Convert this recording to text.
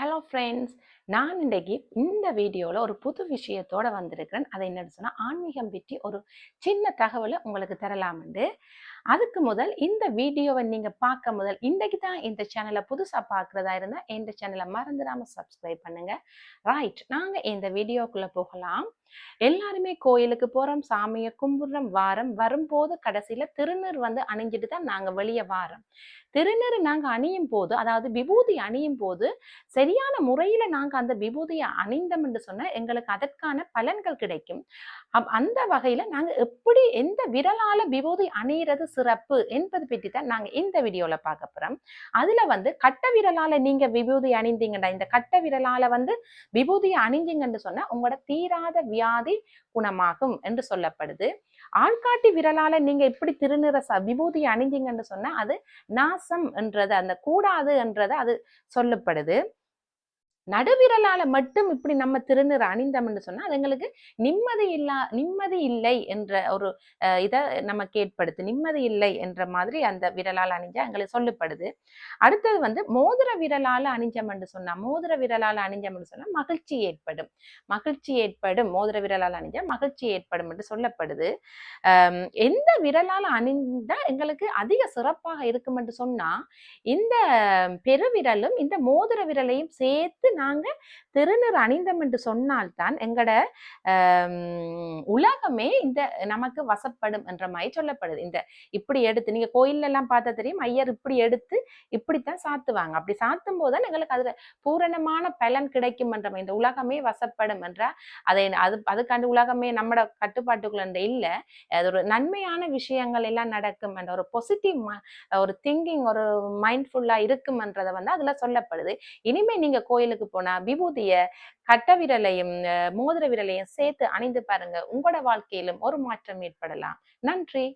Hello friends நான் இன்றைக்கு இந்த வீடியோவில் ஒரு புது விஷயத்தோட வந்திருக்கிறேன். அதை என்னென்னு சொன்னால் ஆன்மீகம் பற்றி ஒரு சின்ன தகவலை உங்களுக்கு தரலாம்ண்டு. அதுக்கு முதல் இந்த வீடியோவை நீங்கள் பார்க்க முதல் இன்றைக்கு தான் இந்த சேனலை புதுசாக பார்க்குறதா இருந்தால் இந்த சேனலை மறந்துடாமல் சப்ஸ்கிரைப் பண்ணுங்க. ரைட் நாங்கள் இந்த வீடியோக்குள்ளே போகலாம். எல்லாருமே கோயிலுக்கு போகிறோம் சாமியை கும்பிடுறோம் வாரம் வரும்போது கடைசியில் திருநீர் வந்து அணிஞ்சிட்டு தான் நாங்கள் வெளியே வாரோம். திருநீர் நாங்கள் அணியும் போது அதாவது விபூதி அணியும் போது சரியான முறையில் நாங்கள் அந்த விபூதியை அணிந்தோம் என்று சொன்னால் எங்களுக்கு அதற்கான பலன்கள் கிடைக்கும். அப் அந்த வகையில் நாங்கள் எப்படி எந்த விரலால் விபூதி அணியிறது சிறப்பு என்பது பற்றி தான் நாங்கள் இந்த வீடியோவில் பார்க்க போகிறோம் அதில் வந்து கட்ட விரலால் நீங்கள் விபூதி அணிந்தீங்கடா இந்த கட்ட விரலால் வந்து விபூதியை அணிஞ்சிங்கன்னு சொன்னால் உங்களோட தீராத வியாதி குணமாகும் என்று சொல்லப்படுது. ஆள்காட்டி விரலால நீங்க இப்படி திருநிற ச விபூதியை அணிஞ்சிங்கன்னு சொன்னா அது நாசம் என்றது அந்த கூடாது என்றது அது சொல்லப்படுது. நடுவிரலால மட்டும் இப்படி நம்ம திருநீர் அணிந்தோம்னு சொன்னா அது எங்களுக்கு நிம்மதி இல்லா நிம்மதி இல்லை என்ற ஒரு இதை நமக்கு ஏற்படுத்து நிம்மதி இல்லை என்ற மாதிரி அந்த விரலால் அணிஞ்சா எங்களுக்கு சொல்லப்படுது. அடுத்தது வந்து மோதிர விரலால் அணிஞ்சோம்னு சொன்னா மோதிர விரலால் அணிஞ்சோம்னு சொன்னா மகிழ்ச்சி ஏற்படும். மகிழ்ச்சி ஏற்படும் மோதிர விரலால் அணிஞ்சா மகிழ்ச்சி ஏற்படும் என்று சொல்லப்படுது. எந்த விரலால் அணிந்தா எங்களுக்கு அதிக சிறப்பாக இருக்கும் என்று சொன்னா இந்த பெருவிரலும் இந்த மோதிர விரலையும் சேர்த்து நாங்கள் திருநீர் அணிந்தம் என்று சொன்னால்தான் எங்களோட உலகமே இந்த நமக்கு வசப்படும் என்ற மாதிரி சொல்லப்படுது. இந்த இப்படி எடுத்து நீங்கள் கோயிலெல்லாம் பார்த்தா தெரியும் ஐயர் இப்படி எடுத்து இப்படித்தான் சாத்துவாங்க. அப்படி சாத்தும் போதுதான் எங்களுக்கு அதில் பூரணமான பலன் கிடைக்கும் என்ற இந்த உலகமே வசப்படும் என்ற அதை அது அதுக்காண்டு உலகமே நம்மட கட்டுப்பாட்டுக்குள்ள இல்லை அது ஒரு நன்மையான விஷயங்கள் எல்லாம் நடக்கும் என்ற ஒரு பொசிட்டிவ் ஒரு திங்கிங் ஒரு மைண்ட்ஃபுல்லா இருக்கும்ன்றதை வந்து அதில் சொல்லப்படுது. இனிமே நீங்கள் கோயிலுக்கு போனா விபூதிய கட்ட விரலையும் மோதிர விரலையும் சேர்த்து அணிந்து பாருங்க. உங்களோட வாழ்க்கையிலும் ஒரு மாற்றம் ஏற்படலாம். நன்றி.